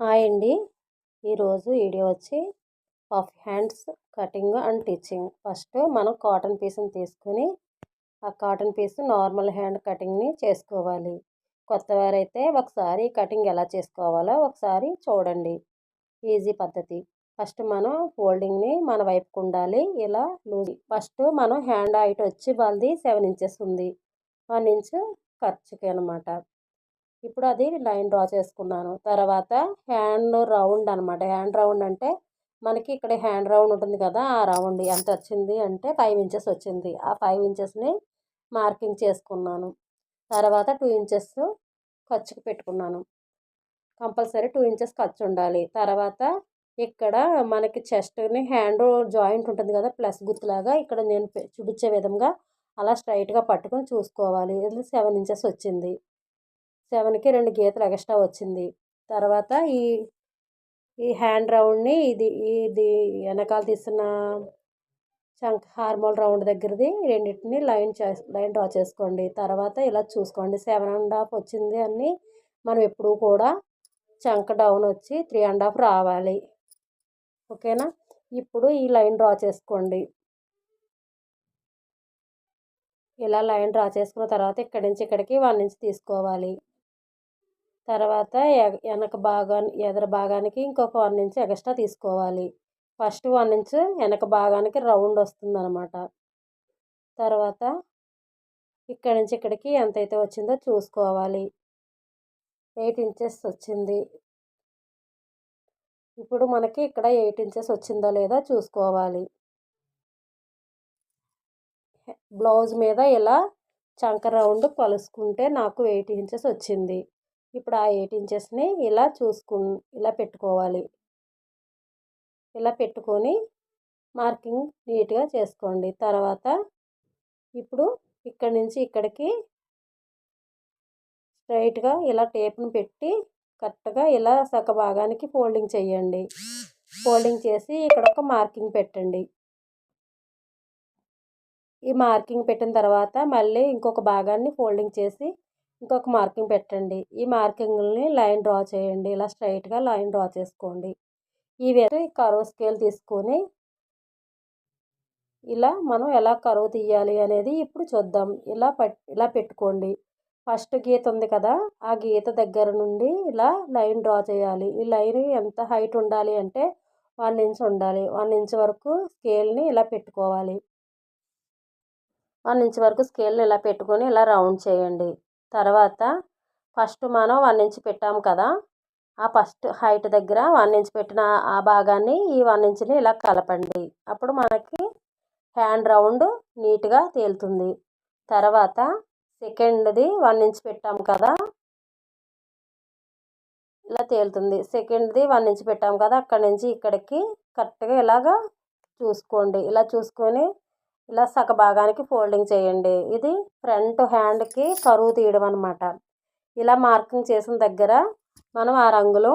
Hi అండి. ఈరోజు video వచ్చి puff hands cutting and teaching. First మనం కాటన్ పీస్ని తీసుకొని ఆ కాటన్ పీస్ నార్మల్ హ్యాండ్ కటింగ్ని చేసుకోవాలి. కొత్తవారైతే ఒకసారి కటింగ్ ఎలా చేసుకోవాలో ఒకసారి చూడండి. ఈజీ పద్ధతి. ఫస్ట్ మనం ఫోల్డింగ్ని మన వైపుకు ఉండాలి. ఇలా లూజ్. ఫస్ట్ మనం హ్యాండ్ హైట్ వచ్చి వాళ్ళది సెవెన్ ఇంచెస్ ఉంది. వన్ ఇంచ్ ఖర్చుకి అనమాట ఇప్పుడు అది లైన్ డ్రా చేసుకున్నాను. తర్వాత హ్యాండ్ రౌండ్ అనమాట హ్యాండ్ రౌండ్ అంటే మనకి ఇక్కడ హ్యాండ్ రౌండ్ ఉంటుంది కదా ఆ రౌండ్ ఎంత వచ్చింది అంటే ఫైవ్ ఇంచెస్ వచ్చింది. ఆ ఫైవ్ ఇంచెస్ని మార్కింగ్ చేసుకున్నాను. తర్వాత టూ ఇంచెస్ ఖర్చుకు పెట్టుకున్నాను. కంపల్సరీ టూ ఇంచెస్ ఖర్చు ఉండాలి. తర్వాత ఇక్కడ మనకి చెస్ట్ని హ్యాండ్ జాయింట్ ఉంటుంది కదా ప్లస్ గుర్తులాగా ఇక్కడ నేను చూపించే విధంగా అలా స్ట్రైట్గా పట్టుకొని చూసుకోవాలి. ఇది సెవెన్ ఇంచెస్ వచ్చింది. సెవెన్కి రెండు గీతలు ఎక్స్ట్రా వచ్చింది. తర్వాత ఈ ఈ హ్యాండ్ రౌండ్ని ఇది ఇది వెనకాల తీసిన చంక్ హార్మోల్ రౌండ్ దగ్గరది రెండింటిని లైన్ చే లైన్ డ్రా చేసుకోండి. తర్వాత ఇలా చూసుకోండి. సెవెన్ అండ్ హాఫ్ వచ్చింది అని మనం ఎప్పుడూ కూడా చంక డౌన్ వచ్చి త్రీ అండ్ హాఫ్ రావాలి. ఓకేనా? ఇప్పుడు ఈ లైన్ డ్రా చేసుకోండి. ఇలా లైన్ డ్రా చేసుకున్న తర్వాత ఇక్కడి నుంచి ఇక్కడికి వన్ ఇంచ్ తీసుకోవాలి. తర్వాత వెనక భాగాన్ని ఎదర భాగానికి ఇంకొక వన్ ఇంచ్ ఎక్స్ట్రా తీసుకోవాలి. ఫస్ట్ వన్ ఇంచ్ వెనక భాగానికి రౌండ్ వస్తుంది అనమాట తర్వాత ఇక్కడి నుంచి ఇక్కడికి ఎంతైతే వచ్చిందో చూసుకోవాలి. ఎయిట్ ఇంచెస్ వచ్చింది. ఇప్పుడు మనకి ఇక్కడ ఎయిట్ ఇంచెస్ వచ్చిందో లేదో చూసుకోవాలి. బ్లౌజ్ మీద ఇలా చంక రౌండ్ కలుసుకుంటే నాకు ఎయిట్ ఇంచెస్ వచ్చింది. ఇప్పుడు ఆ ఎయిట్ ఇంచెస్ని ఇలా చూసుకు ఇలా పెట్టుకోవాలి. ఇలా పెట్టుకొని మార్కింగ్ నీట్గా చేసుకోండి. తర్వాత ఇప్పుడు ఇక్కడి నుంచి ఇక్కడికి స్ట్రైట్గా ఇలా టేప్ని పెట్టి కరెక్ట్గా ఇలా సగ భాగానికి ఫోల్డింగ్ చేయండి. ఫోల్డింగ్ చేసి ఇక్కడ ఒక మార్కింగ్ పెట్టండి. ఈ మార్కింగ్ పెట్టిన తర్వాత మళ్ళీ ఇంకొక భాగాన్ని ఫోల్డింగ్ చేసి ఇంకొక మార్కింగ్ పెట్టండి. ఈ మార్కింగ్ని లైన్ డ్రా చేయండి. ఇలా స్ట్రైట్గా లైన్ డ్రా చేసుకోండి. ఈ విధంగా కరువు స్కేల్ తీసుకొని ఇలా మనం ఎలా కరువు తీయాలి అనేది ఇప్పుడు చూద్దాం. ఇలా పట్ ఇలా పెట్టుకోండి. ఫస్ట్ గీత ఉంది కదా ఆ గీత దగ్గర నుండి ఇలా లైన్ డ్రా చేయాలి. ఈ లైన్ ఎంత హైట్ ఉండాలి అంటే వన్ ఇంచ్ ఉండాలి. వన్ ఇంచ్ వరకు స్కేల్ని ఇలా పెట్టుకోవాలి. వన్ ఇంచ్ వరకు స్కేల్ని ఇలా పెట్టుకొని ఇలా రౌండ్ చేయండి. తర్వాత ఫస్ట్ మనం వన్ ఇంచ్ పెట్టాము కదా ఆ ఫస్ట్ హైట్ దగ్గర వన్ ఇంచ్ పెట్టిన ఆ భాగాన్ని ఈ వన్ ఇంచ్ని ఇలా కలపండి. అప్పుడు మనకి హ్యాండ్ రౌండ్ నీట్గా తేలుతుంది. తర్వాత సెకండ్ది వన్ ఇంచ్ పెట్టాము కదా ఇలా తేలుతుంది. సెకండ్ది వన్ ఇంచ్ పెట్టాము కదా అక్కడి నుంచి ఇక్కడికి కరెక్ట్గా ఇలాగా చూసుకోండి. ఇలా చూసుకొని ఇలా సగ భాగానికి ఫోల్డింగ్ చేయండి. ఇది ఫ్రంట్ హ్యాండ్కి కరువు తీయడం అనమాట ఇలా మార్కింగ్ చేసిన దగ్గర మనం ఆ రంగులు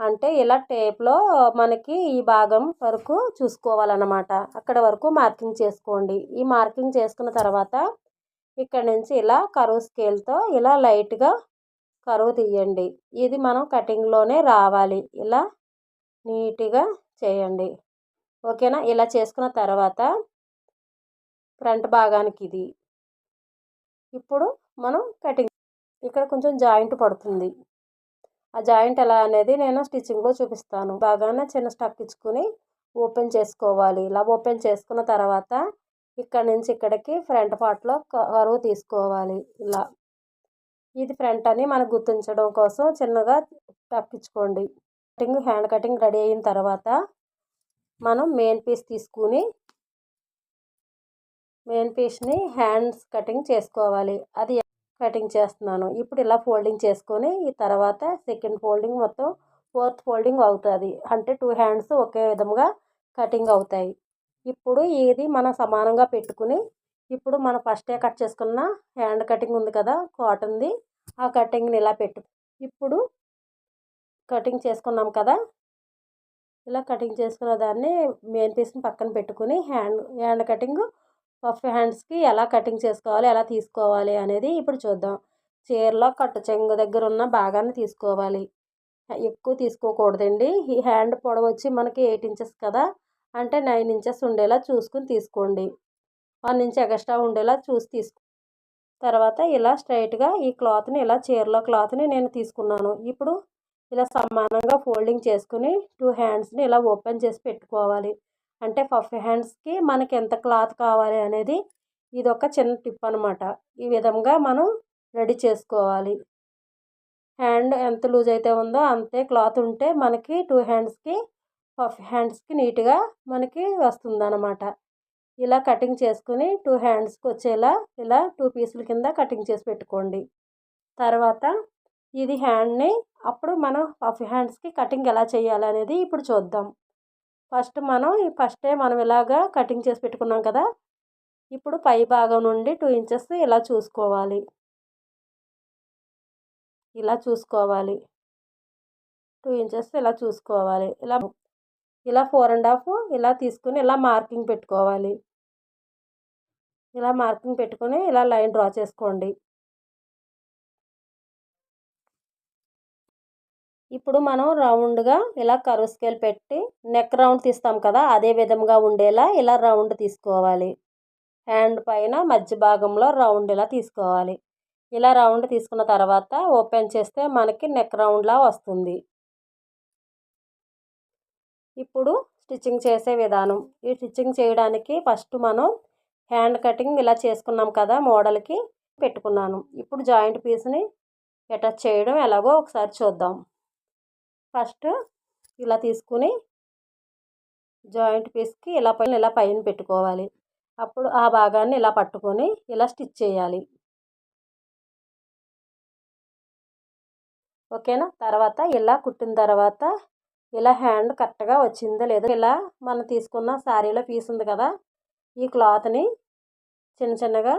అంటే ఇలా టేప్లో మనకి ఈ భాగం వరకు చూసుకోవాలన్నమాట. అక్కడ వరకు మార్కింగ్ చేసుకోండి. ఈ మార్కింగ్ చేసుకున్న తర్వాత ఇక్కడ నుంచి ఇలా కరువు స్కేల్తో ఇలా లైట్గా కరువు తీయండి. ఇది మనం కటింగ్లోనే రావాలి. ఇలా నీట్గా చేయండి. ఓకేనా? ఇలా చేసుకున్న తర్వాత ఫ్రంట్ భాగానికి ఇది ఇప్పుడు మనం కటింగ్ ఇక్కడ కొంచెం జాయింట్ పడుతుంది. ఆ జాయింట్ ఎలా అనేది నేను స్టిచ్చింగ్లో చూపిస్తాను. బాగానే చిన్న స్టక్ ఇచ్చుకొని ఓపెన్ చేసుకోవాలి. ఇలా ఓపెన్ చేసుకున్న తర్వాత ఇక్కడ నుంచి ఇక్కడికి ఫ్రంట్ పార్ట్లో కరువు తీసుకోవాలి. ఇలా. ఇది ఫ్రంట్ అని మనకు గుర్తించడం కోసం చిన్నగా టక్కించుకోండి కటింగ్ హ్యాండ్ కటింగ్ రెడీ అయిన తర్వాత మనం మెయిన్ పీస్ తీసుకుని మెయిన్ పీస్ని హ్యాండ్స్ కటింగ్ చేసుకోవాలి. అది కటింగ్ చేస్తున్నాను. ఇప్పుడు ఇలా ఫోల్డింగ్ చేసుకొని ఈ తర్వాత సెకండ్ ఫోల్డింగ్ మొత్తం ఫోర్త్ ఫోల్డింగ్ అవుతుంది. అంటే టూ హ్యాండ్స్ ఒకే విధంగా కటింగ్ అవుతాయి. ఇప్పుడు ఇది మనం సమానంగా పెట్టుకుని ఇప్పుడు మనం ఫస్టే కట్ చేసుకున్న హ్యాండ్ కటింగ్ ఉంది కదా కాటన్ది ఆ కటింగ్ని ఇలా పెట్టు. ఇప్పుడు కటింగ్ చేసుకున్నాం కదా ఇలా కటింగ్ చేసుకున్న దాన్ని మెయిన్ పీస్ని పక్కన పెట్టుకుని హ్యాండ్ హ్యాండ్ కటింగ్ పఫ్ హ్యాండ్స్కి ఎలా కటింగ్ చేసుకోవాలి ఎలా తీసుకోవాలి అనేది ఇప్పుడు చూద్దాం. చీరలో కట్టు చెంగు దగ్గర ఉన్న భాగాన్ని తీసుకోవాలి. ఎక్కువ తీసుకోకూడదండి. ఈ హ్యాండ్ పొడవు వచ్చి మనకి ఎయిట్ ఇంచెస్ కదా అంటే నైన్ ఇంచెస్ ఉండేలా చూసుకుని తీసుకోండి. వన్ ఇంచ్ ఎక్స్ట్రా ఉండేలా చూసి తీసుకో తర్వాత ఇలా స్ట్రైట్గా ఈ క్లాత్ని ఇలా చీరలో క్లాత్ని నేను తీసుకున్నాను. ఇప్పుడు ఇలా సమానంగా ఫోల్డింగ్ చేసుకుని టూ హ్యాండ్స్ని ఇలా ఓపెన్ చేసి పెట్టుకోవాలి. అంటే పఫ్ హ్యాండ్స్కి మనకి ఎంత క్లాత్ కావాలి అనేది ఇది ఒక చిన్న టిప్ అనమాట ఈ విధంగా మనం రెడీ చేసుకోవాలి. హ్యాండ్ ఎంత లూజ్ అయితే ఉందో అంతే క్లాత్ ఉంటే మనకి టూ హ్యాండ్స్కి పఫ్ హ్యాండ్స్కి నీట్గా మనకి వస్తుందన్నమాట. ఇలా కటింగ్ చేసుకుని టూ హ్యాండ్స్కి వచ్చేలా ఇలా టూ పీసుల కింద కటింగ్ చేసి పెట్టుకోండి. తర్వాత ఇది హ్యాండ్ని అప్పుడు మనం పఫ్ హ్యాండ్స్కి కటింగ్ ఎలా చేయాలి అనేది ఇప్పుడు చూద్దాం. ఫస్ట్ మనం ఫస్టే మనం ఇలాగా కటింగ్ చేసి పెట్టుకున్నాం కదా! ఇప్పుడు పై భాగం నుండి టూ ఇంచెస్ ఇలా చూసుకోవాలి. ఇలా చూసుకోవాలి. టూ ఇంచెస్ ఇలా చూసుకోవాలి. ఇలా ఇలా ఫోర్ అండ్ హాఫ్ ఇలా తీసుకుని ఇలా మార్కింగ్ పెట్టుకోవాలి. ఇలా మార్కింగ్ పెట్టుకొని ఇలా లైన్ డ్రా చేసుకోండి. ఇప్పుడు మనం రౌండ్గా ఇలా కరువు స్కేల్ పెట్టి నెక్ రౌండ్ తీస్తాం కదా అదే విధంగా ఉండేలా ఇలా రౌండ్ తీసుకోవాలి. హ్యాండ్ పైన మధ్య భాగంలో రౌండ్ ఇలా తీసుకోవాలి. ఇలా రౌండ్ తీసుకున్న తర్వాత ఓపెన్ చేస్తే మనకి నెక్ రౌండ్లా వస్తుంది. ఇప్పుడు స్టిచ్చింగ్ చేసే విధానం. ఈ స్టిచ్చింగ్ చేయడానికి ఫస్ట్ మనం హ్యాండ్ కటింగ్ ఇలా చేసుకున్నాం కదా మోడల్కి పెట్టుకున్నాను. ఇప్పుడు జాయింట్ పీస్ని అటాచ్ చేయడం ఎలాగో ఒకసారి చూద్దాం. ఫస్ట్ ఇలా తీసుకుని జాయింట్ పీస్కి ఇలా పైన ఇలా పైన పెట్టుకోవాలి. అప్పుడు ఆ భాగాన్ని ఇలా పట్టుకొని ఇలా స్టిచ్ చేయాలి. ఓకేనా? తర్వాత ఇలా కుట్టిన తర్వాత ఇలా హ్యాండ్ కరెక్ట్గా వచ్చిందో లేదా ఇలా మనం తీసుకున్న శారీలో పీస్ ఉంది కదా ఈ క్లాత్ని చిన్న చిన్నగా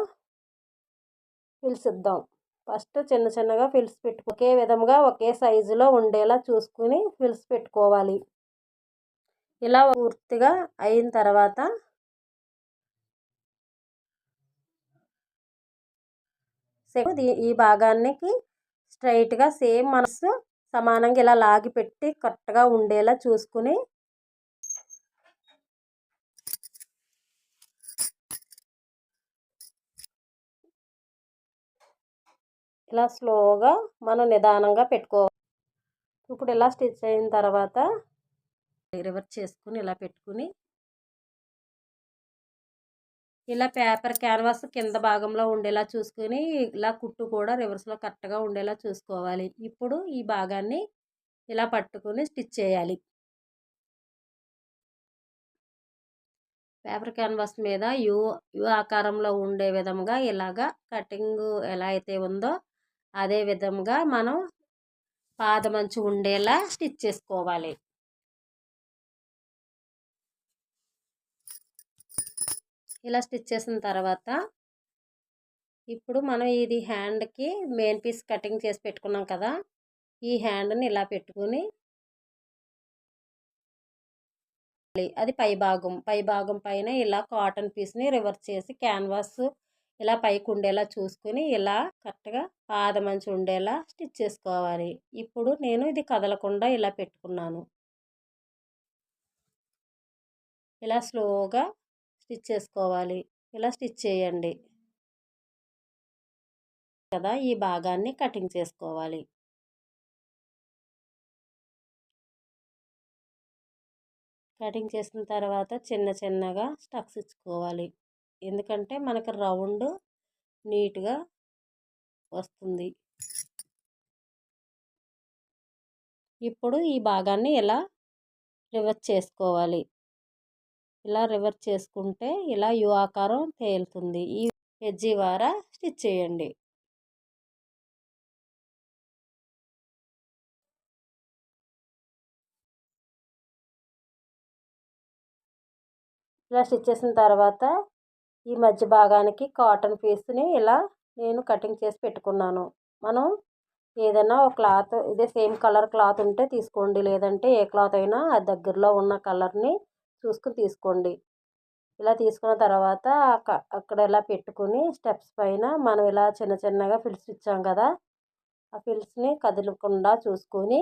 పిలిచిద్దాం. ఫస్ట్ చిన్న చిన్నగా ఫిల్స్ పెట్టుకో ఒకే విధంగా ఒకే సైజులో ఉండేలా చూసుకుని ఫిల్స్ పెట్టుకోవాలి. ఇలా పూర్తిగా అయిన తర్వాత ఈ భాగానికి స్ట్రైట్గా సేమ్ మనసు సమానంగా ఇలా లాగి పెట్టి కరెక్ట్గా ఉండేలా చూసుకుని ఇలా స్లోగా మనం నిదానంగా పెట్టుకోవాలి ఇప్పుడు ఇలా స్టిచ్ అయిన తర్వాత రివర్స్ చేసుకుని ఇలా పెట్టుకుని ఇలా పేపర్ క్యాన్వాస్ కింద భాగంలో ఉండేలా చూసుకొని ఇలా కుట్టు కూడా రివర్స్లో కరెక్ట్గా ఉండేలా చూసుకోవాలి. ఇప్పుడు ఈ భాగాన్ని ఇలా పట్టుకుని స్టిచ్ చేయాలి. పేపర్ క్యాన్వాస్ మీద యూ యూ ఆకారంలో ఉండే విధంగా ఇలాగా కటింగ్ ఎలా అయితే ఉందో అదే విధంగా మనం పాదమంచు ఉండేలా స్టిచ్ చేసుకోవాలి. ఇలా స్టిచ్ చేసిన తర్వాత ఇప్పుడు మనం ఇది హ్యాండ్కి మెయిన్ పీస్ కటింగ్ చేసి పెట్టుకున్నాం కదా ఈ హ్యాండ్ని ఇలా పెట్టుకుని అది పై భాగం పై భాగం పైన ఇలా కాటన్ పీస్ని రివర్స్ చేసి క్యాన్వాస్ ఇలా పైకి ఉండేలా చూసుకుని ఇలా కరెక్ట్గా పాదమంచి ఉండేలా స్టిచ్ చేసుకోవాలి. ఇప్పుడు నేను ఇది కదలకుండా ఇలా పెట్టుకున్నాను. ఇలా స్లోగా స్టిచ్ చేసుకోవాలి. ఇలా స్టిచ్ చేయండి. కదా ఈ భాగాన్ని కటింగ్ చేసుకోవాలి. కటింగ్ చేసిన తర్వాత చిన్న చిన్నగా స్టక్స్ ఇచ్చుకోవాలి. ఎందుకంటే మనకు రౌండ్ నీట్గా వస్తుంది. ఇప్పుడు ఈ భాగాన్ని ఇలా రివర్స్ చేసుకోవాలి? ఇలా రివర్స్ చేసుకుంటే ఇలా యు ఆకారం తేలుతుంది. ఈ ఎడ్జి ద్వారా స్టిచ్ చేయండి. ఇలా స్టిచ్ చేసిన తర్వాత ఈ మధ్య భాగానికి కాటన్ పీస్ని ఇలా నేను కటింగ్ చేసి పెట్టుకున్నాను. మనం ఏదైనా ఒక క్లాత్ ఇదే సేమ్ కలర్ క్లాత్ ఉంటే తీసుకోండి. లేదంటే ఏ క్లాత్ అయినా ఆ దగ్గరలో ఉన్న కలర్ని చూసుకుని తీసుకోండి. ఇలా తీసుకున్న తర్వాత అక్కడ ఇలా పెట్టుకుని స్టెప్స్ పైన మనం ఇలా చిన్న చిన్నగా ఫిల్స్ ఇచ్చాం కదా! ఆ ఫిల్స్ని కదలకుండా చూసుకొని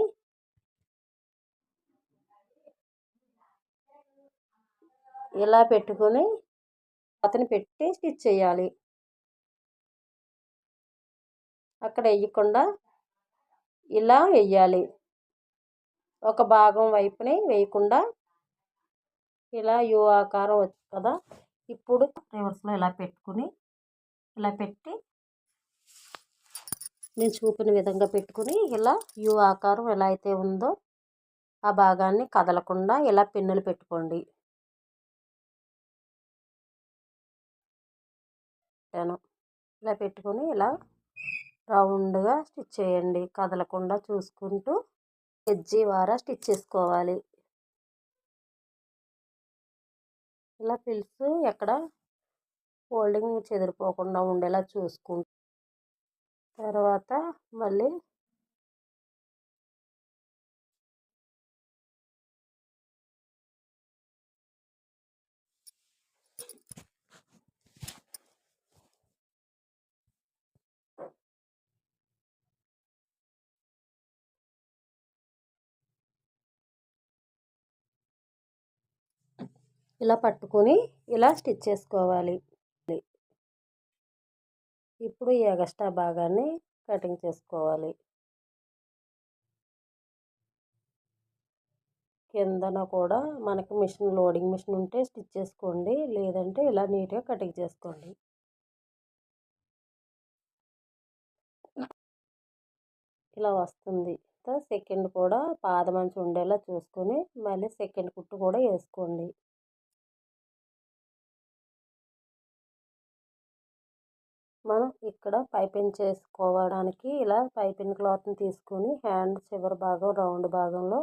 ఇలా పెట్టుకొని అతను పెట్టి స్టిచ్ చేయాలి. అక్కడ వేయకుండా ఇలా వేయాలి. ఒక భాగం వైపునే వేయకుండా ఇలా యూ ఆకారం వచ్చు కదా ఇప్పుడు రివర్స్లో ఇలా పెట్టుకుని ఇలా పెట్టి నేను చూపిన విధంగా పెట్టుకుని ఇలా యూ ఆకారం ఎలా అయితే ఉందో ఆ భాగాన్ని కదలకుండా ఇలా పిన్నులు పెట్టుకోండి. ఇలా పెట్టుకొని ఇలా రౌండ్గా స్టిచ్ చేయండి. కదలకుండా చూసుకుంటూ ఎజ్జీ వారా స్టిచ్ చేసుకోవాలి. ఇలా పిల్స్ ఎక్కడ ఫోల్డింగ్ చెదిరిపోకుండా ఉండేలా చూసుకుంటూ తర్వాత మళ్ళీ ఇలా పట్టుకొని ఇలా స్టిచ్ చేసుకోవాలి. ఇప్పుడు ఈ ఎగస్ట్రా భాగాన్ని కటింగ్ చేసుకోవాలి. కిందన కూడా మనకి మిషన్ లోడింగ్ మిషన్ ఉంటే స్టిచ్ చేసుకోండి. లేదంటే ఇలా నీట్గా కటింగ్ చేసుకోండి. ఇలా వస్తుంది. సెకండ్ కూడా పాదమంచి ఉండేలా చూసుకొని మళ్ళీ సెకండ్ కుట్టు కూడా వేసుకోండి. మనం ఇక్కడ పైపింగ్ చేసుకోవడానికి ఇలా పైపింగ్ క్లాత్ని తీసుకొని హ్యాండ్ చివరి భాగం రౌండ్ భాగంలో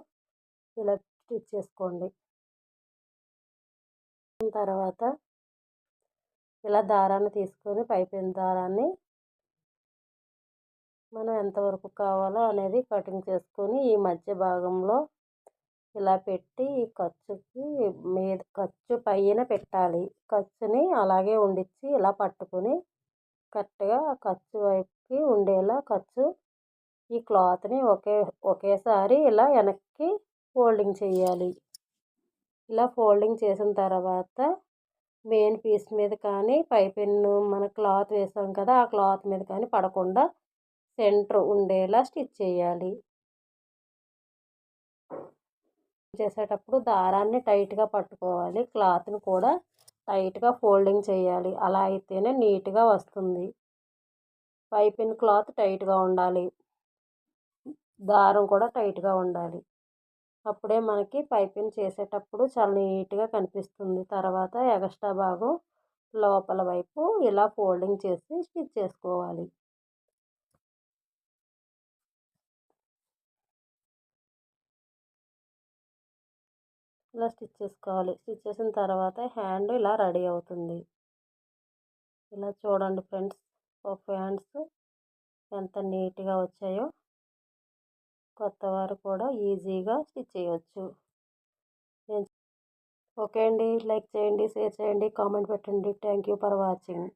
ఇలా స్టిచ్ చేసుకోండి. తర్వాత ఇలా దారాన్ని తీసుకొని పైపింగ్ దారాన్ని మనం ఎంతవరకు కావాలో అనేది కటింగ్ చేసుకొని ఈ మధ్య భాగంలో ఇలా పెట్టి ఈ ఖర్చుకి మీద ఖర్చు పైన పెట్టాలి. ఖర్చుని అలాగే ఉండిచ్చి ఇలా పట్టుకొని కరెక్ట్గా ఖర్చు వైపుకి ఉండేలా ఖర్చు ఈ క్లాత్ని ఒకే ఒకేసారి ఇలా వెనక్కి ఫోల్డింగ్ చేయాలి. ఇలా ఫోల్డింగ్ చేసిన తర్వాత మెయిన్ పీస్ మీద కానీ పైపెన్ను మన క్లాత్ వేసాం కదా ఆ క్లాత్ మీద కానీ పడకుండా సెంటర్ ఉండేలా స్టిచ్ చేయాలి. చేసేటప్పుడు దారాన్ని టైట్గా పట్టుకోవాలి. క్లాత్ని కూడా టైట్గా ఫోల్డింగ్ చేయాలి. అలా అయితేనే నీట్గా వస్తుంది. పైపిన్ క్లాత్ టైట్గా ఉండాలి. దారం కూడా టైట్గా ఉండాలి. అప్పుడే మనకి పైపింగ్ చేసేటప్పుడు చాలా నీట్గా కనిపిస్తుంది. తర్వాత ఎగస్ట్రా భాగం లోపల వైపు ఇలా ఫోల్డింగ్ చేసి స్టిచ్ చేసుకోవాలి. ఇలా స్టిచ్ చేసుకోవాలి. స్టిచ్ చేసిన తర్వాత హ్యాండ్ ఇలా రెడీ అవుతుంది. ఇలా చూడండి ఫ్రెండ్స్ ఒక హ్యాండ్స్ ఎంత నీట్గా వచ్చాయో కొత్త వారు కూడా ఈజీగా స్టిచ్ చేయవచ్చు ఓకే అండి. లైక్ చేయండి షేర్ చేయండి కామెంట్ పెట్టండి. Thank you for watching.